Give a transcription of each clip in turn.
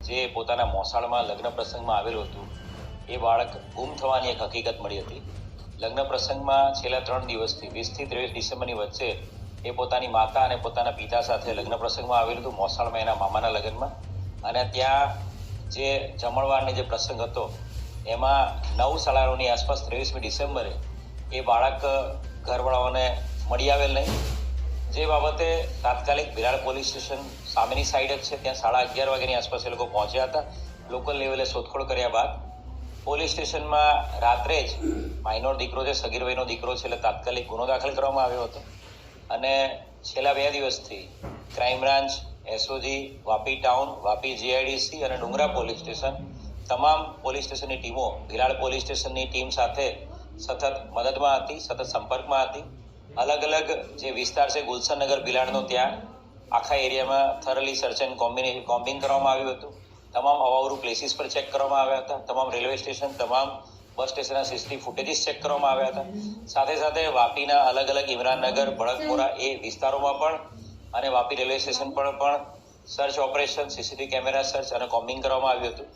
જે પોતાના મોસાળમાં લગ્ન પ્રસંગમાં આવેલું હતું, એ બાળક ગુમ થવાની એક હકીકત મળી હતી. લગ્ન પ્રસંગમાં છેલ્લા ત્રણ દિવસથી વીસથી ત્રેવીસ ડિસેમ્બરની વચ્ચે એ પોતાની માતા અને પોતાના પિતા સાથે લગ્ન પ્રસંગમાં આવેલું હતું, મોસાળમાં એના મામાના લગ્નમાં. અને ત્યાં જે જમણવારની જે પ્રસંગ હતો, એમાં નવ સાડા આસપાસ ત્રેવીસમી ડિસેમ્બરે એ બાળક ઘરવાળાઓને મળી આવેલ નહીં. જે બાબતે તાત્કાલિક બિરાડ પોલીસ સ્ટેશન સામેની સાઈડ જ છે. ત્યાં સાડા અગિયાર વાગ્યાની આસપાસ એ લોકો પહોંચ્યા હતા. લોકલ લેવલે શોધખોળ કર્યા બાદ પોલીસ સ્ટેશનમાં રાત્રે જ માઇનોર દીકરો છે સગીર વયનો દીકરો છે, એટલે તાત્કાલિક ગુનો દાખલ કરવામાં આવ્યો હતો. અને છેલ્લા બે દિવસથી crime branch SOG Vapi town Vapi GIDC અને ડુંગરા પોલીસ સ્ટેશન, તમામ પોલીસ સ્ટેશનની ટીમો વિરાળ પોલીસ સ્ટેશનની ટીમ સાથે સતત મદદમાં હતી, સતત સંપર્કમાં હતી. અલગ અલગ જે વિસ્તાર છે, ગુલશનનગર, બિલાડનો ત્યાં આખા એરિયામાં thoroughly search and combination combing કરવામાં આવ્યું હતું. તમામ અવાવરુ પ્લેસીસ પર ચેક કરવામાં આવ્યા હતા. તમામ રેલવે સ્ટેશન તમામ બસ સ્ટેશનના સીસીટીવી ફૂટેજીસ ચેક કરવામાં આવ્યા હતા. સાથે સાથે વાપીના અલગ અલગ ઇમરાનનગર, ભડકપુરા એ વિસ્તારોમાં પણ અને વાપી રેલવે સ્ટેશન પર પણ search operation CCTV camera search અને કોમ્બિંગ કરવામાં આવ્યું હતું.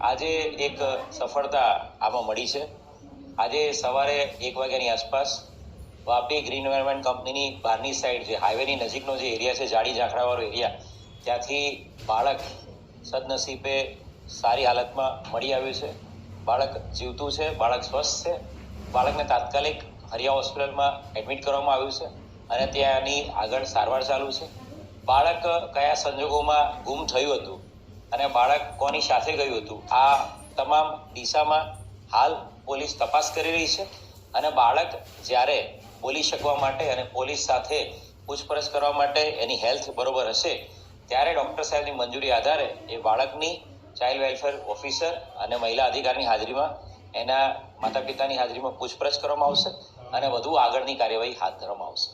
આજે એક સફળતા આમાં મળી છે. આજે સવારે એક વાગ્યાની આસપાસ વાપી ગ્રીન એન્વાયરમેન્ટ કંપનીની બહારની સાઈડ જે હાઈવેની નજીકનો જે એરિયા છે, જાડી ઝાંખરાવાળો એરિયા, ત્યાંથી બાળક સદનસીબે સારી હાલતમાં મળી આવ્યું છે. બાળક જીવતું છે, બાળક સ્વસ્થ છે. બાળકને તાત્કાલિક હરિયા હોસ્પિટલમાં એડમિટ કરવામાં આવ્યું છે અને ત્યાંની આગળ સારવાર ચાલુ છે. બાળક કયા સંજોગોમાં ગુમ થયું હતું અને બાળક કોની સાથે ગયું હતું? આ તમામ દિશામાં હાલ પોલીસ તપાસ કરી રહી છે અને બાળક જ્યારે બોલી શકવા માટે અને પોલીસ સાથે પૂછપરછ કરવા માટે એની હેલ્થ બરોબર હશે, ત્યારે ડૉક્ટર સાહેબની મંજૂરી આધારે એ બાળકની ચાઇલ્ડ વેલફેર ઓફિસર અને મહિલા અધિકારીની હાજરીમાં એના માતા પિતાની હાજરીમાં પૂછપરછ કરવામાં આવશે અને વધુ આગળની કાર્યવાહી હાથ ધરવામાં આવશે.